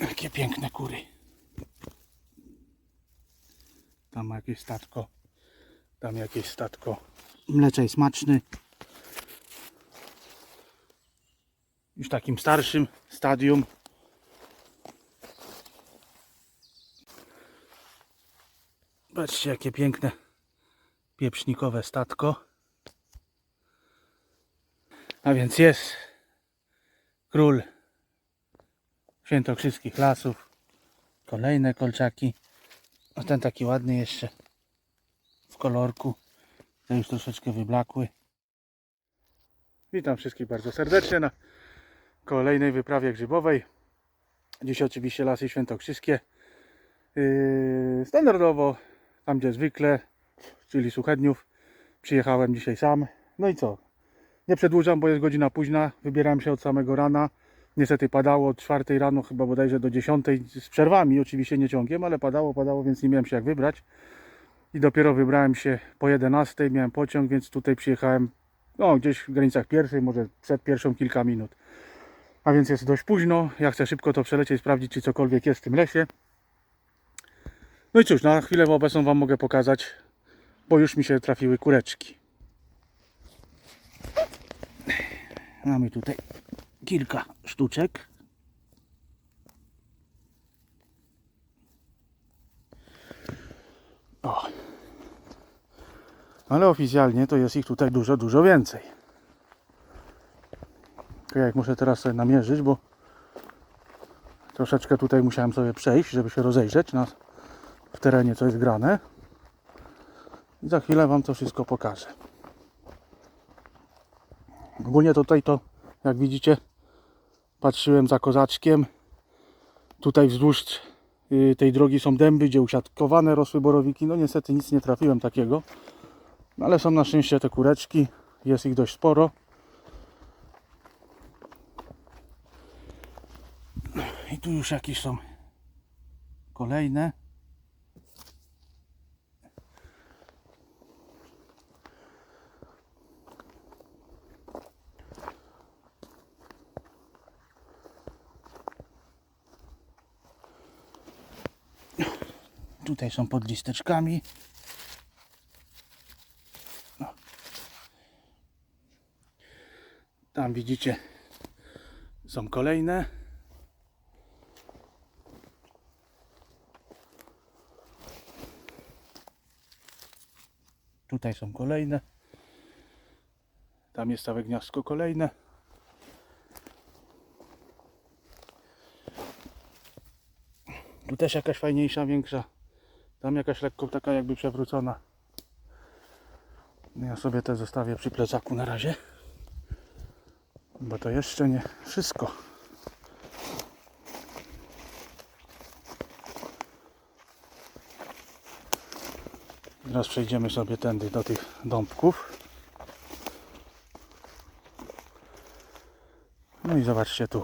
Jakie piękne kury. Tam jakieś statko. Tam jakieś statko. Mleczej smaczny. Już takim starszym stadium. Patrzcie jakie piękne pieprznikowe statko. A więc jest król świętokrzyskich lasów. Kolejne kolczaki. A ten taki ładny jeszcze w kolorku. Te już troszeczkę wyblakły. Witam wszystkich bardzo serdecznie na kolejnej wyprawie grzybowej. Dziś oczywiście lasy świętokrzyskie. Yy, standardowo, tam gdzie zwykle, czyli Suchedniów. Przyjechałem dzisiaj sam. No i co? Nie przedłużam, bo jest godzina późna. Wybierałem się od samego rana. Niestety padało od 4 rano, chyba bodajże do 10 z przerwami, oczywiście nie ciągiem, ale padało, padało, więc nie miałem się jak wybrać. I dopiero wybrałem się po 11, miałem pociąg, więc tutaj przyjechałem no, gdzieś w granicach pierwszej, może przed pierwszą kilka minut. A więc jest dość późno. Ja chcę szybko to przelecieć, sprawdzić, czy cokolwiek jest w tym lesie. No i cóż, na chwilę obecną Wam mogę pokazać, bo już mi się trafiły kureczki. Mamy tutaj kilka sztuczek. O. Ale oficjalnie to jest ich tutaj dużo, dużo więcej. To jak muszę teraz sobie namierzyć, bo troszeczkę tutaj musiałem sobie przejść, żeby się rozejrzeć na, w terenie, co jest grane. I za chwilę Wam to wszystko pokażę. Ogólnie tutaj to, jak widzicie, patrzyłem za kozaczkiem. Tutaj wzdłuż y, tej drogi są dęby, gdzie usiadkowane rosły borowiki. No niestety nic nie trafiłem takiego. No, ale są na szczęście te kureczki. Jest ich dość sporo. I tu już jakieś są kolejne. Tutaj są pod listeczkami. No. Tam widzicie, są kolejne. Tutaj są kolejne. Tam jest całe gniazdko kolejne. Tu też jakaś fajniejsza, większa. Tam jakaś lekko taka jakby przewrócona. Ja sobie te zostawię przy plecaku na razie. Bo to jeszcze nie wszystko. Teraz przejdziemy sobie tędy do tych dąbków. No i zobaczcie tu.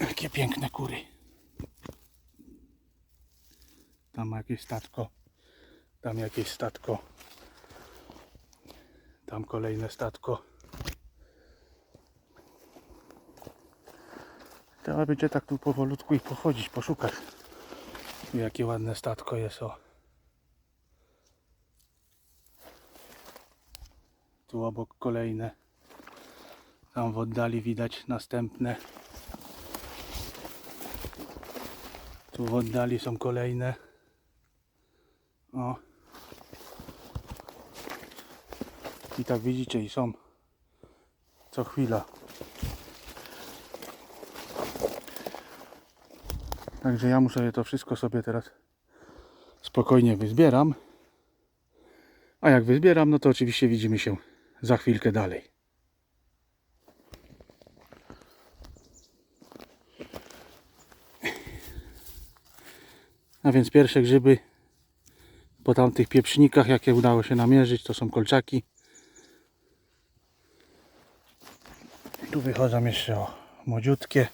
Jakie piękne kury. Tam jakieś statko. Tam jakieś statko. Tam kolejne statko. Trzeba będzie tak tu powolutku i pochodzić, poszukać. Jakie ładne statko jest o. Tu obok kolejne. Tam w oddali widać następne. Tu w oddali są kolejne. O. I tak widzicie i są co chwila. Także ja muszę to wszystko sobie teraz spokojnie wyzbieram. A jak wyzbieram, no to oczywiście widzimy się za chwilkę dalej. A więc pierwsze grzyby po tamtych pieprznikach, jakie udało się namierzyć, to są kolczaki. Tu wychodzą jeszcze o młodziutkie.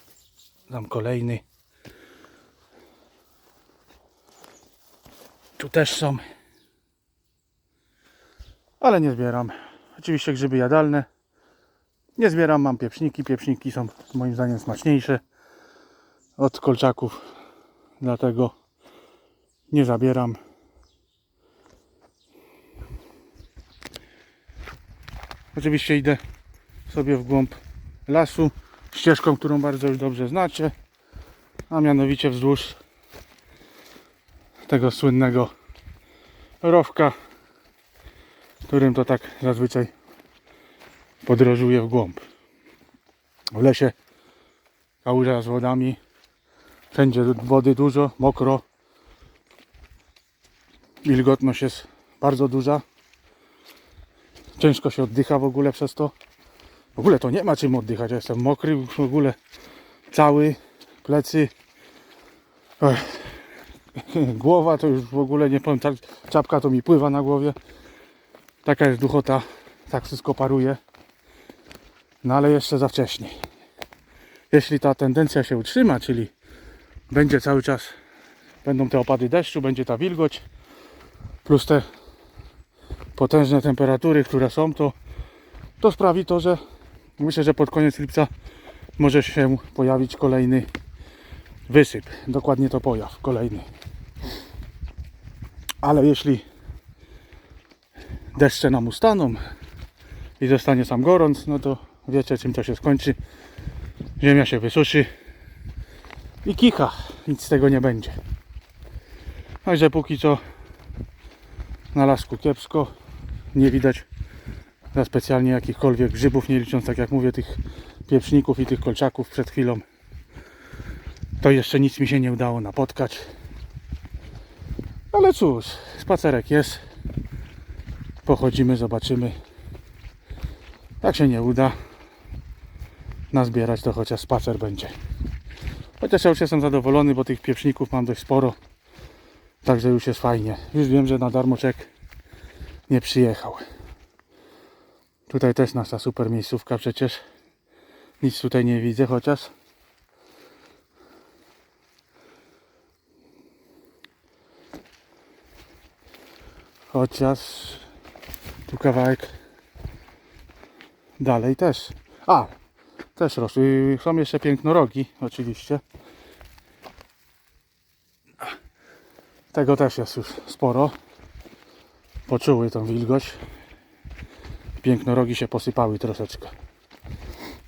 Tam kolejny. Tu też są. Ale nie zbieram. Oczywiście grzyby jadalne. Nie zbieram, mam pieprzniki. Pieprzniki są moim zdaniem smaczniejsze. od kolczaków, dlatego nie zabieram. Oczywiście idę sobie w głąb lasu ścieżką, którą bardzo już dobrze znacie, a mianowicie wzdłuż tego słynnego rowka, którym to tak zazwyczaj podróżuję w głąb. W lesie kałuża z wodami, wszędzie wody dużo, mokro, wilgotność jest bardzo duża, ciężko się oddycha w ogóle przez to. W ogóle to nie ma czym oddychać, ja jestem mokry w ogóle cały, plecy, Ech. głowa to już w ogóle nie powiem, ta czapka to mi pływa na głowie. Taka jest duchota, tak wszystko paruje. No ale jeszcze za wcześnie. Jeśli ta tendencja się utrzyma, czyli będzie cały czas, będą te opady deszczu, będzie ta wilgoć, plus te potężne temperatury, które są, to, to sprawi to, że myślę, że pod koniec lipca może się pojawić kolejny wysyp. Dokładnie to pojaw, kolejny. Ale jeśli deszcze nam ustaną i zostanie sam gorąc, no to wiecie czym to się skończy. Ziemia się wysuszy i kicha. Nic z tego nie będzie. Także póki co na lasku kiepsko. Nie widać za specjalnie jakichkolwiek grzybów, nie licząc tak jak mówię tych pieprzników i tych kolczaków przed chwilą. To jeszcze nic mi się nie udało napotkać. Ale cóż, spacerek jest. Pochodzimy, zobaczymy. Jak się nie uda nazbierać, to chociaż spacer będzie. Chociaż ja już jestem zadowolony, bo tych pieprzników mam dość sporo. Także już jest fajnie. Już wiem, że na darmoczek nie przyjechał. Tutaj też nasza super miejscówka przecież. Nic tutaj nie widzę, chociaż. Chociaż tu kawałek dalej też. A, też rosły. Są jeszcze pięknorogi, oczywiście. Tego też jest już sporo. Poczuły tą wilgoć. Pięknorogi się posypały troszeczkę.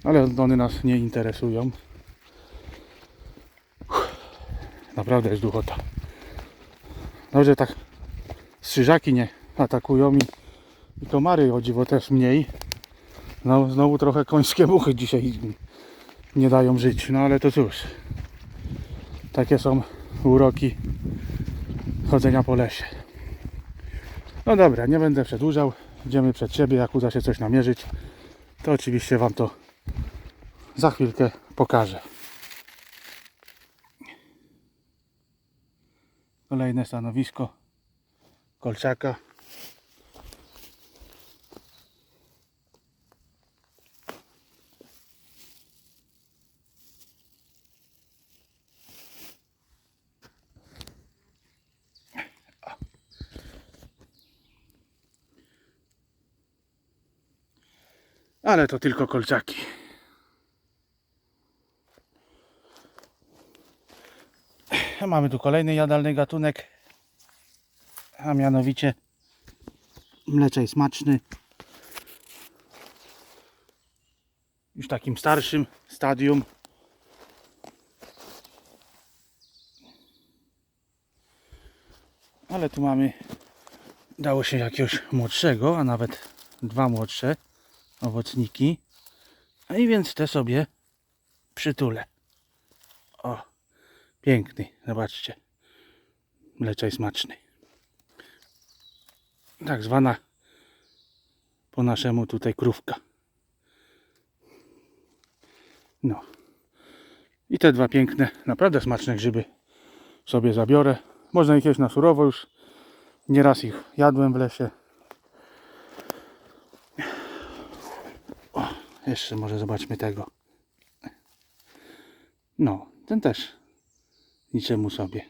Ale one nas nie interesują. Naprawdę jest duchota. Dobrze tak strzyżaki nie atakują i, i komary o dziwo też mniej. No, znowu trochę końskie muchy dzisiaj nie dają żyć. No ale to cóż. Takie są uroki chodzenia po lesie. No dobra, nie będę przedłużał. Idziemy przed siebie. Jak uda się coś namierzyć, to oczywiście Wam to za chwilkę pokażę. Kolejne stanowisko kolczaka. Ale to tylko kolczaki. Mamy tu kolejny jadalny gatunek, a mianowicie mleczej smaczny. Już takim starszym stadium. Ale tu mamy, dało się jakiegoś młodszego, a nawet dwa młodsze owocniki. A i więc te sobie przytulę. O, piękny, zobaczcie. Mleczaj smaczny. Tak zwana po naszemu tutaj krówka. No. I te dwa piękne, naprawdę smaczne grzyby sobie zabiorę. Można ich jeść na surowo już. Nieraz ich jadłem w lesie. Jeszcze może zobaczmy tego. No, ten też niczemu sobie.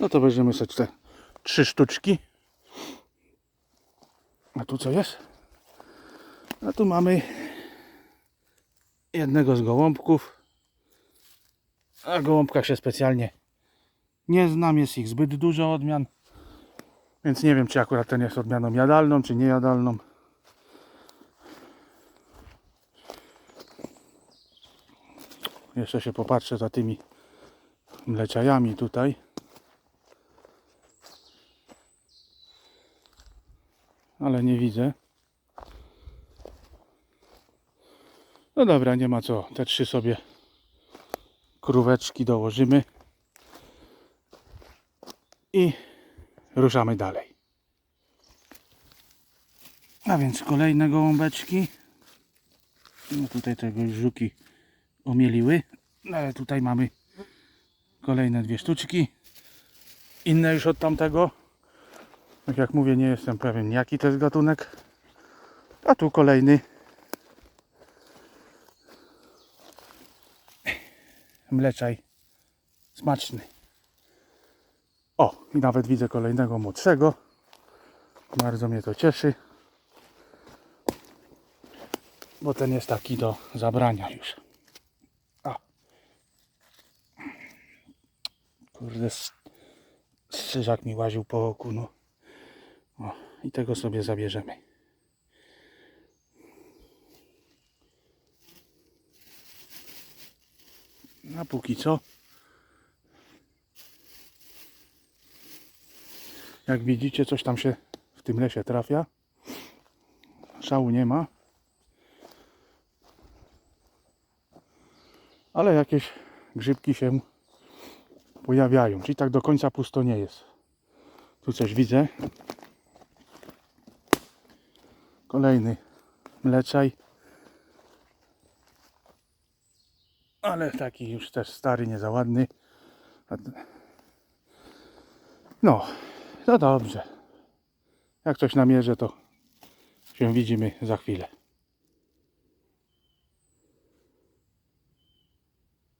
No to weźmiemy sobie te trzy sztuczki. A tu co jest? A tu mamy jednego z gołąbków. Na gołąbkach się specjalnie nie znam, jest ich zbyt dużo odmian. Więc nie wiem, czy akurat ten jest odmianą jadalną, czy niejadalną. Jeszcze się popatrzę za tymi mleczajami tutaj. Ale nie widzę. No dobra, nie ma co. Te trzy sobie króweczki dołożymy. I ruszamy dalej. A więc kolejne gołąbeczki. No tutaj tego żuki omieliły. No ale tutaj mamy kolejne dwie sztuczki. Inne już od tamtego. Tak jak mówię, nie jestem pewien jaki to jest gatunek. A tu kolejny. Mleczaj. Smaczny. O, i nawet widzę kolejnego młodszego. Bardzo mnie to cieszy. Bo ten jest taki do zabrania już. Kurde, strzyżak mi łaził po oku, no. O, i tego sobie zabierzemy. A póki co. Jak widzicie, coś tam się w tym lesie trafia. Szału nie ma. Ale jakieś grzybki się pojawiają. Czyli tak do końca pusto nie jest. Tu coś widzę. Kolejny mleczaj. Ale taki już też stary, nie za ładny. A- No, no dobrze. Jak coś namierzę, to się widzimy za chwilę.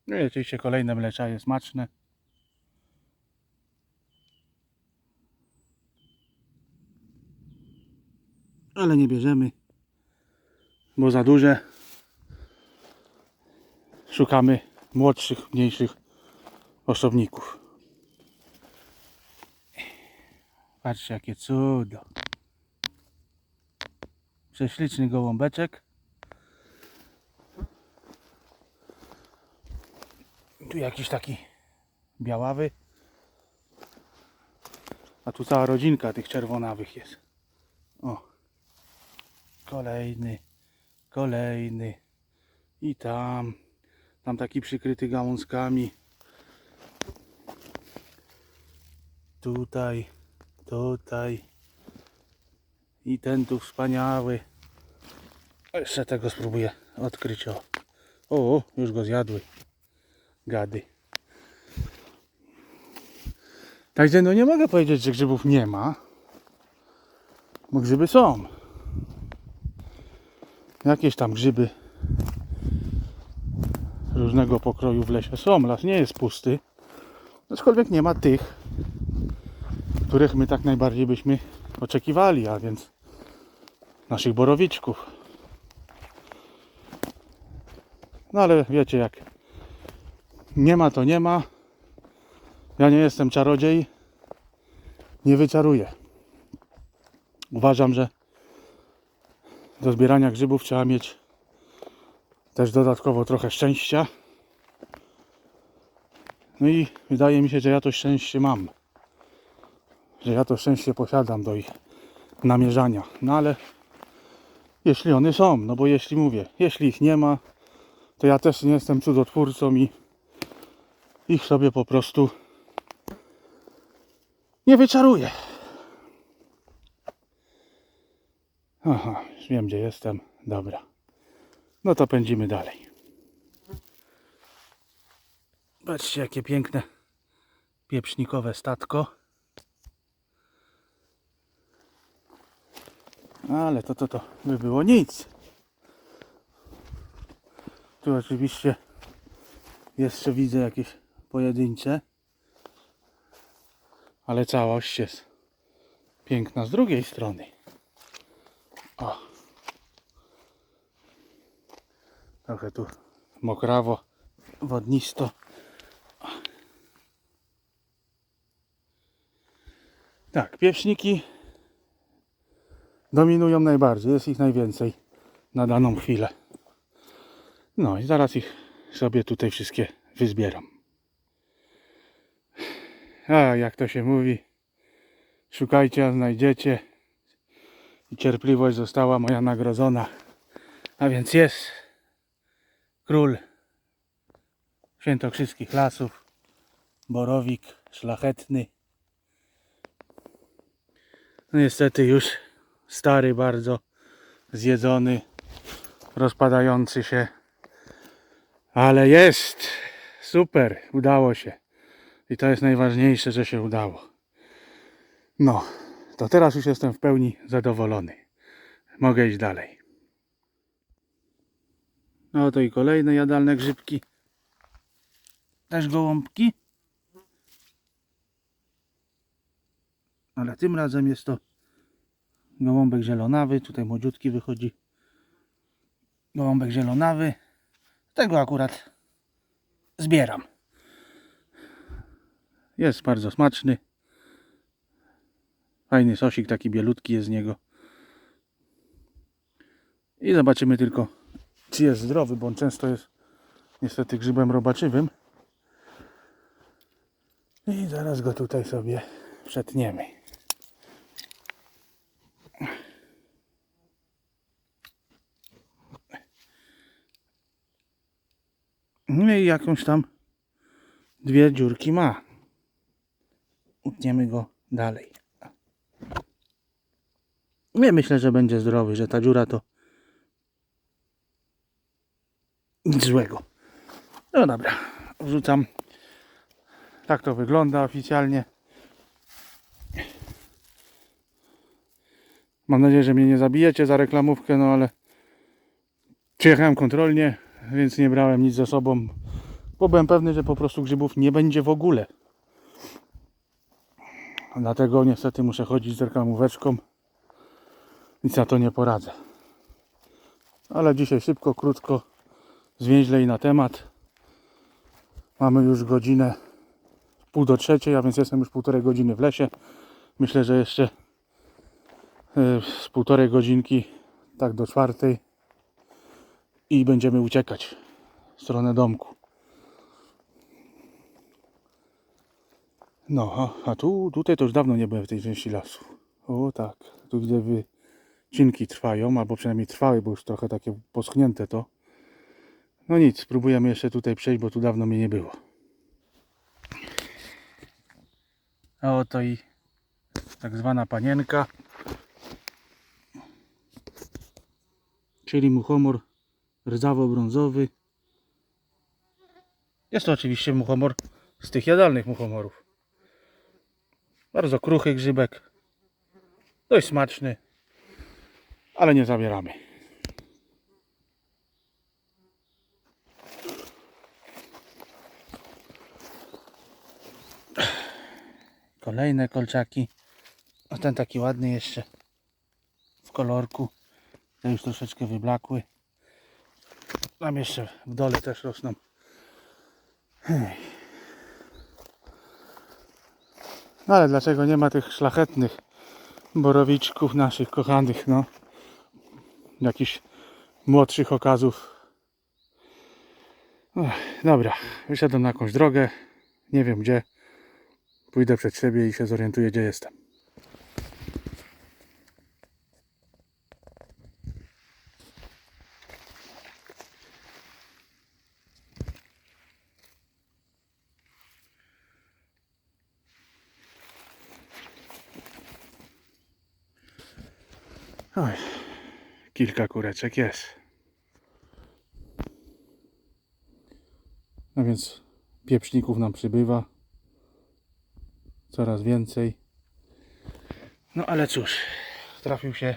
No i oczywiście kolejne mleczaje smaczne. Ale nie bierzemy, bo za duże. Szukamy młodszych, mniejszych osobników. Patrzcie jakie cudo. Prześliczny gołąbeczek. Tu jakiś taki białawy. A tu cała rodzinka tych czerwonawych jest. O. Kolejny. Kolejny. I tam. Tam taki przykryty gałązkami. Tutaj. Tutaj. I ten tu wspaniały. Jeszcze tego spróbuję odkryć. O, o już go zjadły. Gady. Także no nie mogę powiedzieć, że grzybów nie ma. Bo grzyby są. Jakieś tam grzyby różnego pokroju w lesie są. Las nie jest pusty. Aczkolwiek nie ma tych, których my tak najbardziej byśmy oczekiwali, a więc naszych borowiczków. No ale wiecie jak nie ma to nie ma. Ja nie jestem czarodziej. Nie wyczaruję. Uważam, że do zbierania grzybów trzeba mieć też dodatkowo trochę szczęścia. No i wydaje mi się, że ja to szczęście mam. Że ja to szczęście posiadam do ich namierzania. No ale jeśli one są, no bo jeśli mówię, jeśli ich nie ma, to ja też nie jestem cudotwórcą i ich sobie po prostu nie wyczaruję. Aha, już wiem gdzie jestem. Dobra. No to pędzimy dalej. Patrzcie jakie piękne pieprznikowe statko. Ale to to to by było nic. Tu oczywiście jeszcze widzę jakieś pojedyncze. Ale całość jest piękna z drugiej strony. O. Trochę tu mokrawo, wodnisto. O. Tak, pieprzniki dominują najbardziej, jest ich najwięcej na daną chwilę. No i zaraz ich sobie tutaj wszystkie wyzbieram. A jak to się mówi, szukajcie, a znajdziecie. I cierpliwość została moja nagrodzona. A więc jest król świętokrzyskich lasów, borowik szlachetny. No niestety już stary bardzo, zjedzony, rozpadający się. Ale jest! Super, udało się. I to jest najważniejsze, że się udało. No, to teraz już jestem w pełni zadowolony. Mogę iść dalej. No to i kolejne jadalne grzybki. Też gołąbki. Ale tym razem jest to gołąbek zielonawy. Tutaj młodziutki wychodzi. Gołąbek zielonawy. Tego akurat zbieram. Jest bardzo smaczny. Fajny sosik, taki bielutki jest z niego. I zobaczymy tylko, czy jest zdrowy, bo on często jest niestety grzybem robaczywym. I zaraz go tutaj sobie przetniemy. No i jakąś tam dwie dziurki ma. Utniemy go dalej. Nie myślę, że będzie zdrowy, że ta dziura to nic złego. No dobra, wrzucam. Tak to wygląda oficjalnie. Mam nadzieję, że mnie nie zabijecie za reklamówkę, no ale przyjechałem kontrolnie, więc nie brałem nic ze sobą, bo byłem pewny, że po prostu grzybów nie będzie w ogóle. Dlatego niestety muszę chodzić z reklamóweczką. Nic na to nie poradzę. Ale dzisiaj szybko, krótko, zwięźle i na temat. Mamy już godzinę pół do trzeciej, a więc jestem już półtorej godziny w lesie. Myślę, że jeszcze e, z półtorej godzinki, tak do czwartej i będziemy uciekać w stronę domku. No, a, tu, tutaj to już dawno nie byłem w tej części lasu. O tak, tu widzę wycinki trwają, albo przynajmniej trwały, bo już trochę takie poschnięte to. No nic, spróbujemy jeszcze tutaj przejść, bo tu dawno mnie nie było. A oto i tak zwana panienka. Czyli muchomor rdzawo-brązowy. Jest to oczywiście muchomor z tych jadalnych muchomorów. Bardzo kruchy grzybek. Dość smaczny. Ale nie zabieramy. Kolejne kolczaki. A ten taki ładny jeszcze w kolorku. Te już troszeczkę wyblakły. Tam jeszcze w dole też rosną. Hej. No ale dlaczego nie ma tych szlachetnych borowiczków naszych kochanych, no? Jakichś młodszych okazów. Ech, dobra, wyszedłem na jakąś drogę. Nie wiem gdzie. Pójdę przed siebie i się zorientuję gdzie jestem. Kilka kureczek jest. No więc pieprzników nam przybywa. Coraz więcej. No ale cóż, trafił się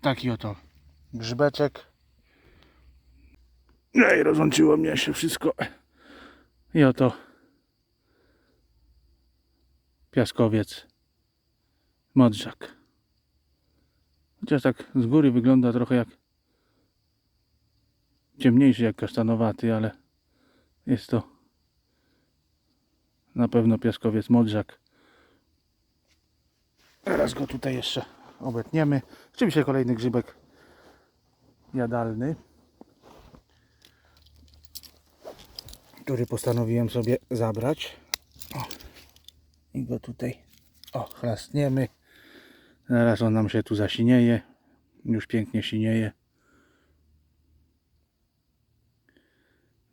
taki oto grzybeczek. Ej, rozłączyło mnie się wszystko. I oto piaskowiec modrzak. Chociaż tak z góry wygląda trochę jak ciemniejszy jak kasztanowaty, ale jest to na pewno piaskowiec modrzak Teraz go tutaj jeszcze obetniemy. Oczywiście kolejny grzybek jadalny, który postanowiłem sobie zabrać. O, I go tutaj o, chlastniemy. Zaraz on nam się tu zasinieje. Już pięknie sinieje.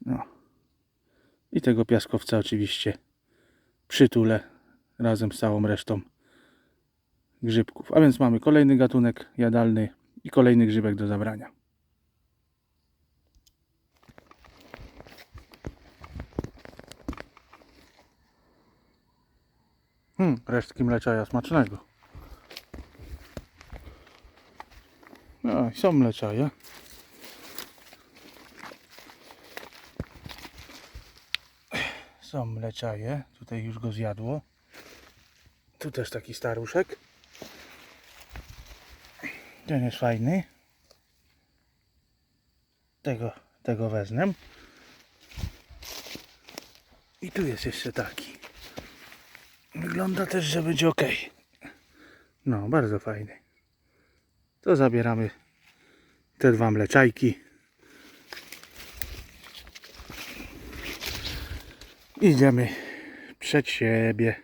No. I tego piaskowca oczywiście przytulę razem z całą resztą grzybków. A więc mamy kolejny gatunek jadalny i kolejny grzybek do zabrania. Hmm, resztki mleczaja smacznego. No są mleczaje. Są mleczaje. Tutaj już go zjadło. Tu też taki staruszek. Ten jest fajny. Tego, tego wezmę. I tu jest jeszcze taki. Wygląda też, że będzie ok. No, bardzo fajny. To zabieramy te dwa mleczajki. Idziemy przed siebie.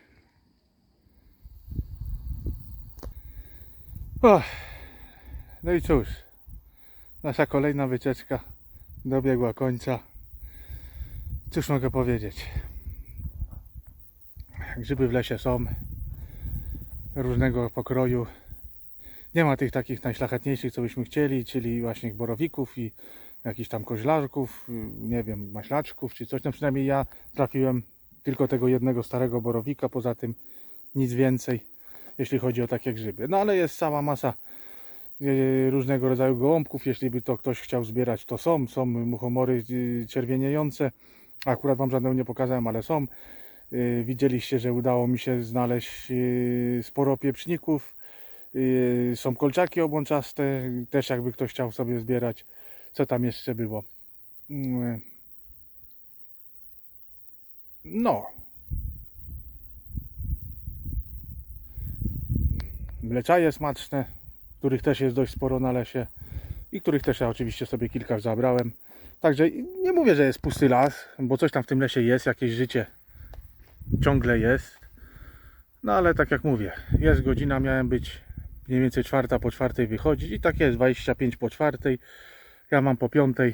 O, no i cóż, nasza kolejna wycieczka dobiegła końca. Cóż mogę powiedzieć? Grzyby w lesie są różnego pokroju. Nie ma tych takich najszlachetniejszych, co byśmy chcieli, czyli właśnie borowików i jakichś tam koźlarków, nie wiem, maślaczków czy coś. No przynajmniej ja trafiłem tylko tego jednego starego borowika, poza tym nic więcej, jeśli chodzi o takie grzyby. No ale jest cała masa e, różnego rodzaju gołąbków. Jeśli by to ktoś chciał zbierać, to są. Są muchomory e, czerwieniejące. Akurat Wam żadnego nie pokazałem, ale są. Widzieliście, że udało mi się znaleźć sporo pieprzników. E, Są kolczaki obłączaste, też jakby ktoś chciał sobie zbierać. Co tam jeszcze było? Mm, No. Mleczaje smaczne, których też jest dość sporo na lesie i których też ja oczywiście sobie kilka zabrałem. Także nie mówię, że jest pusty las, bo coś tam w tym lesie jest, jakieś życie ciągle jest. No ale tak jak mówię, jest godzina, miałem być mniej więcej czwarta po czwartej wychodzić i tak jest, 25 po czwartej. Ja mam po piątej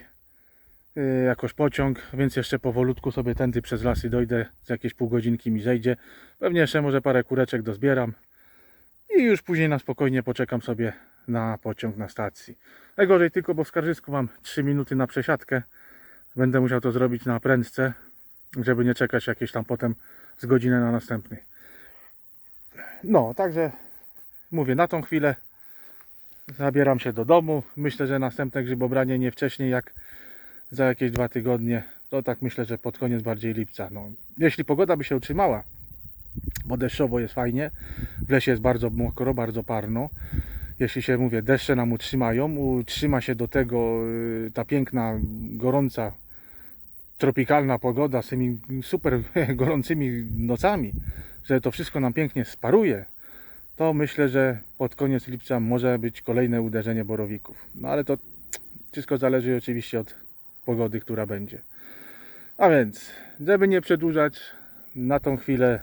yy, jakoś pociąg, więc jeszcze powolutku sobie tędy przez lasy dojdę, z jakieś pół godzinki mi zejdzie. Pewnie jeszcze może parę kureczek dozbieram i już później na spokojnie poczekam sobie na pociąg na stacji. Najgorzej tylko, bo w Skarżysku mam 3 minuty na przesiadkę. Będę musiał to zrobić na prędce, żeby nie czekać jakieś tam potem z godziny na następny. No, także mówię, na tą chwilę zabieram się do domu. Myślę, że następne grzybobranie nie wcześniej jak za jakieś dwa tygodnie. To tak myślę, że pod koniec bardziej lipca. No, jeśli pogoda by się utrzymała, bo deszczowo jest fajnie, w lesie jest bardzo mokro, bardzo parno. Jeśli się, mówię, deszcze nam utrzymają, utrzyma się do tego y, ta piękna, gorąca, tropikalna pogoda z tymi super gorącymi nocami, że to wszystko nam pięknie sparuje, to myślę, że pod koniec lipca może być kolejne uderzenie borowików. No ale to wszystko zależy oczywiście od pogody, która będzie. A więc, żeby nie przedłużać, na tą chwilę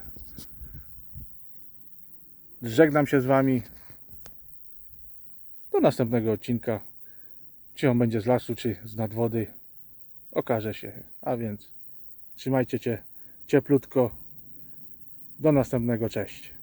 żegnam się z Wami. Do następnego odcinka. Czy on będzie z lasu, czy z nadwody, okaże się. A więc trzymajcie się cieplutko. Do następnego, cześć.